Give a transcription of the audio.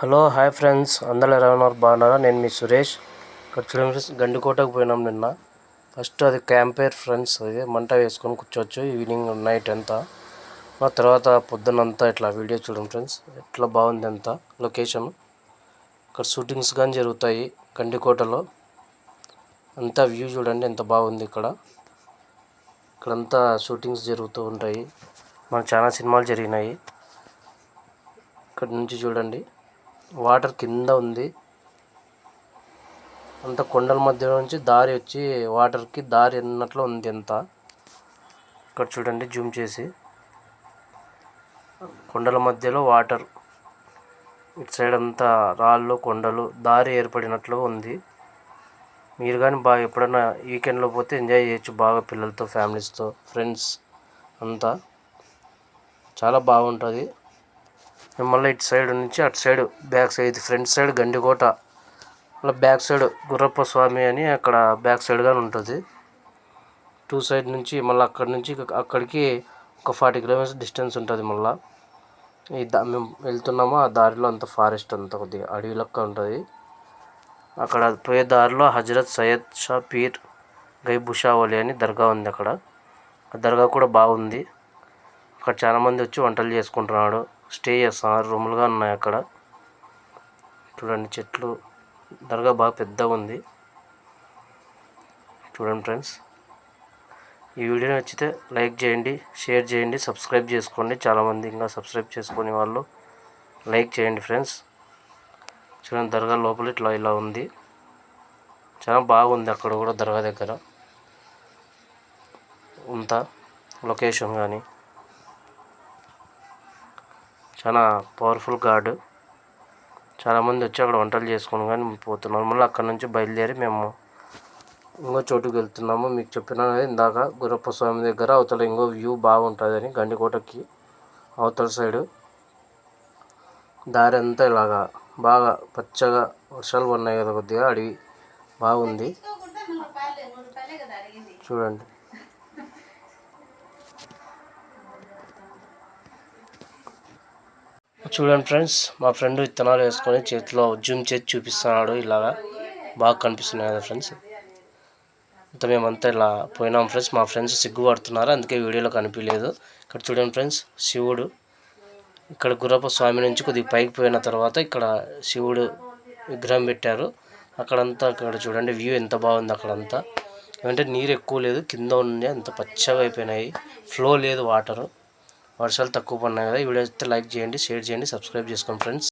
Hello hi friends. అందరూ ఎలా ఉన్నారు? బాగున్నారా? నేను మీ సురేష్. ఇక్కడ చూడండి ఫ్రెండ్స్ గండికోటకు పోయినాం నిన్న. ఫస్ట్ అది క్యాంపేర్ ఫ్రెండ్స్ అది మంట వేసుకొని కూర్చోవచ్చు. ఈవినింగ్ నైట్ అంతా. ఆ తర్వాత పొద్దునంతా ఇట్లా వీడియో చూడండి ఫ్రెండ్స్. ఎట్లా బాగుంది అంతా లొకేషన్. ఇక్కడ షూటింగ్స్ కానీ జరుగుతాయి గండికోటలో. అంతా వ్యూ చూడండి ఎంత బాగుంది ఇక్కడ. ఇక్కడంతా షూటింగ్స్ జరుగుతూ ఉంటాయి. మనకు చాలా సినిమాలు జరిగినాయి. ఇక్కడ నుంచి చూడండి. వాటర్ కింద ఉంది. అంత కొండల మధ్యలో నుంచి దారి వచ్చి వాటర్కి దారి అన్నట్లు ఉంది అంత. ఇక్కడ చూడండి జూమ్ చేసి. కొండల మధ్యలో వాటర్. ఇటు సైడ్ అంతా రాళ్ళు కొండలు దారి ఏర్పడినట్లు ఉంది. మీరు కానీ బాగా ఎప్పుడైనా వీకెండ్లో పోతే ఎంజాయ్ చేయొచ్చు బాగా పిల్లలతో ఫ్యామిలీస్తో ఫ్రెండ్స్ అంతా. చాలా బాగుంటుంది. మళ్ళీ ఇటు సైడ్ నుంచి అటు side back side front side Gandikota. మళ్ళీ బ్యాక్ సైడ్ గుర్రప్ప స్వామి అని అక్కడ బ్యాక్ సైడ్గా ఉంటుంది. టూ సైడ్ నుంచి మళ్ళీ అక్కడి నుంచి అక్కడికి ఒక ఫార్టీ కిలోమీటర్స్ డిస్టెన్స్ ఉంటుంది మళ్ళీ. ఈ దా మేము వెళ్తున్నామో ఆ దారిలో అంత ఫారెస్ట్ అంతా కొద్దిగా అడవి లెక్క ఉంటుంది. అక్కడ పోయే దారిలో హజరత్ సయ్యద్ షా పీర్ గైబుషావలి అని దర్గా ఉంది అక్కడ. ఆ దర్గా కూడా బాగుంది. అక్కడ చాలామంది వచ్చి వంటలు చేసుకుంటున్నాడు. స్టే చేస్తున్నారు రూములుగా ఉన్నాయి అక్కడ. చూడండి చెట్లు. దర్గా బాగా పెద్దగా ఉంది. చూడండి ఫ్రెండ్స్. ఈ వీడియో నచ్చితే లైక్ చేయండి షేర్ చేయండి సబ్స్క్రైబ్ చేసుకోండి. చాలామంది ఇంకా సబ్స్క్రైబ్ చేసుకునే వాళ్ళు లైక్ చేయండి ఫ్రెండ్స్. చూడండి దర్గా లోపల ఇట్లా ఇలా ఉంది. చాలా బాగుంది అక్కడ కూడా దర్గా దగ్గర. ఉంతా లొకేషన్ కానీ. చాలా పవర్ఫుల్ గాడ్ చాలామంది వచ్చి అక్కడ వంటలు చేసుకొని కానీ పోతున్నారు. మళ్ళీ అక్కడ నుంచి బయలుదేరి మేము ఇంకో చోటుకి వెళ్తున్నాము. మీకు చెప్పిన ఇందాక గురప్ప స్వామి దగ్గర అవతల ఇంకో వ్యూ బాగుంటుందని గండికోటకి అవతల సైడు దారి అంతా ఇలాగా బాగా పచ్చగా వర్షాలు పడినాయి కదా కొద్దిగా అడవి బాగుంది. చూడండి. చూడండి ఫ్రెండ్స్ మా ఫ్రెండ్ విత్తనాలు వేసుకొని చేతిలో జూమ్ చేసి చూపిస్తున్నాడు. ఇలాగా బాగా కనిపిస్తున్నాయి కదా ఫ్రెండ్స్. ఇంత మేమంతా ఇలా పోయినాం ఫ్రెండ్స్. మా ఫ్రెండ్స్ సిగ్గుపడుతున్నారు అందుకే వీడియోలో కనిపించలేదు. ఇక్కడ చూడండి ఫ్రెండ్స్ శివుడు. ఇక్కడ గుర్రప్ప స్వామి నుంచి కొద్దిగా పైకి పోయిన తర్వాత ఇక్కడ శివుడు విగ్రహం పెట్టారు. అక్కడంతా అక్కడ చూడండి వ్యూ ఎంత బాగుంది అక్కడంతా. ఏమంటే నీరు ఎక్కువ లేదు కింద ఉండే అంత పచ్చగా అయిపోయినాయి. ఫ్లో లేదు వాటరు. వర్షాలు తక్కువ పడినాయి కదా ఈ వీడియో అయితే లైక్ చేయండి షేర్ చేయండి సబ్స్క్రైబ్ చేసుకోండి ఫ్రెండ్స్.